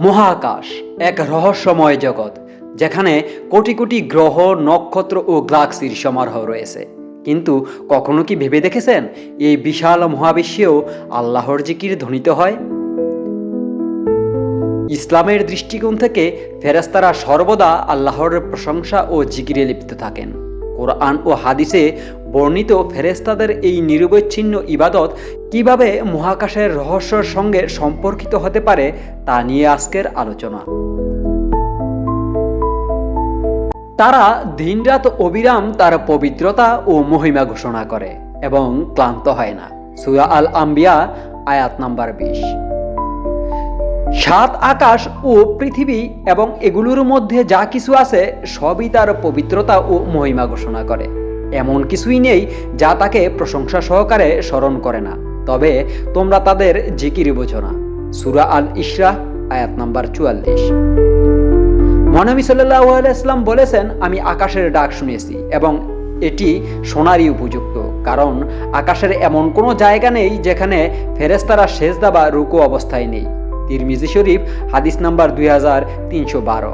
মহাকাশ, এক রহস্যময় জগৎ, যেখানে কোটি কোটি গ্রহ, নক্ষত্র ও গ্লাক্সির সমারোহ রয়েছে। কিন্তু কখনো কি ভেবে দেখেছেন এই বিশাল মহাবিশ্বেও আল্লাহর জিকির ধ্বনিত হয়? ইসলামের দৃষ্টিকোণ থেকে ফেরেস্তারা সর্বদা আল্লাহর প্রশংসা ও জিকিরে লিপ্ত থাকেন। কোরআন ও হাদিসে বর্ণিত ফেরেস্তাদের এই নিরবচ্ছিন্ন ইবাদত কীভাবে মহাকাশের রহস্যর সঙ্গে সম্পর্কিত হতে পারে তা নিয়ে আজকের আলোচনা। তারা দিনরাত অবিরাম তার পবিত্রতা ও মহিমা ঘোষণা করে এবং ক্লান্ত হয় না। সুরা আল আম্বিয়া আয়াত নাম্বার বিশ। সাত আকাশ ও পৃথিবী এবং এগুলোর মধ্যে যা কিছু আছে, সবই তার পবিত্রতা ও মহিমা ঘোষণা করে। এমন কিছুই নেই যা তাকে প্রশংসা সহকারে স্মরণ করে না। তবে তোমরা তাদের জিকির বোঝো না। সুরা আল ইশরা আয়াত নাম্বার চুয়াল্লিশ। মহানবী সাল্লাহ আলাইসলাম বলেছেন, আমি আকাশের ডাক শুনেছি এবং এটি শোনারই উপযুক্ত। কারণ আকাশের এমন কোনো জায়গা নেই যেখানে ফেরেস্তারা সেজদা বা রুকু অবস্থায় নেই। তিরমিজি শরীফ, হাদিস নাম্বার দুই হাজার তিনশো বারো।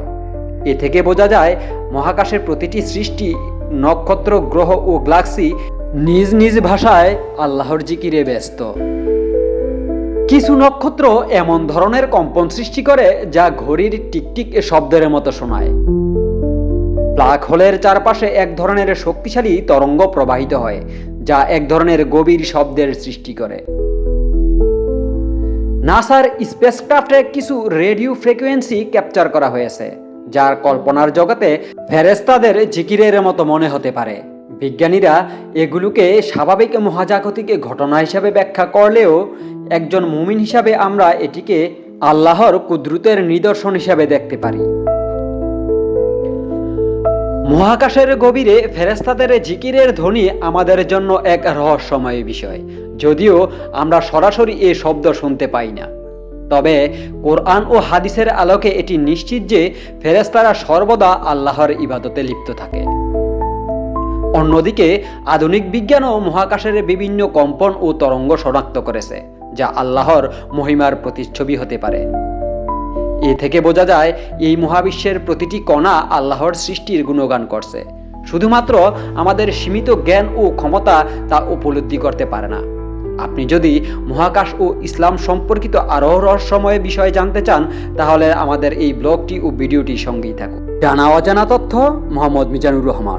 এ থেকে বোঝা যায়, মহাকাশের প্রতিটি সৃষ্টি নক্ষত্র, গ্রহ ও গ্লাক্সি নিজ নিজ ভাষায় আল্লাহর জিকিরে ব্যস্ত। কিছু নক্ষত্র এমন ধরনের কম্পন সৃষ্টি করে যা ঘড়ির টিকটিক শব্দের মতো শোনায়। ব্ল্যাক হোলের চারপাশে এক ধরনের শক্তিশালী তরঙ্গ প্রবাহিত হয়, যা এক ধরনের গভীর শব্দের সৃষ্টি করে। নাসার স্পেসক্রাফটে কিছু রেডিও ফ্রিকোয়েন্সি ক্যাপচার করা হয়েছে, যার কল্পনার জগতে ফেরেস্তাদের জিকিরের মতো মনে হতে পারে। বিজ্ঞানীরা এগুলোকে স্বাভাবিক মহাজাগতিক ঘটনা হিসাবে ব্যাখ্যা করলেও একজন মুমিন হিসাবে আমরা এটিকে আল্লাহর কুদরতের নিদর্শন হিসাবে দেখতে পারি। মহাকাশের গভীরে ফেরেস্তাদের জিকিরের ধ্বনি আমাদের জন্য এক রহস্যময় বিষয়। যদিও আমরা সরাসরি এ শব্দ শুনতে পাই না। তবে কোরআন ও হাদিসের আলোকে এটি নিশ্চিত যে ফেরেস্তারা সর্বদা আল্লাহর ইবাদতে লিপ্ত থাকে। অন্যদিকে আধুনিক বিজ্ঞানও মহাকাশের বিভিন্ন কম্পন ও তরঙ্গ শনাক্ত করেছে, যা আল্লাহর মহিমার প্রতিচ্ছবি হতে পারে। এ থেকে বোঝা যায়, এই মহাবিশ্বের প্রতিটি কণা আল্লাহর সৃষ্টির গুণগান করছে। শুধুমাত্র আমাদের সীমিত জ্ঞান ও ক্ষমতা তা উপলব্ধি করতে পারে না। আপনি যদি মহাকাশ ও ইসলাম সম্পর্কিত আরও রহস্যময় বিষয় জানতে চান, তাহলে আমাদের এই ব্লগটি ও ভিডিওটি সঙ্গেই থাকুন। জানা অজানা তথ্য, মোহাম্মদ মিজানুর রহমান।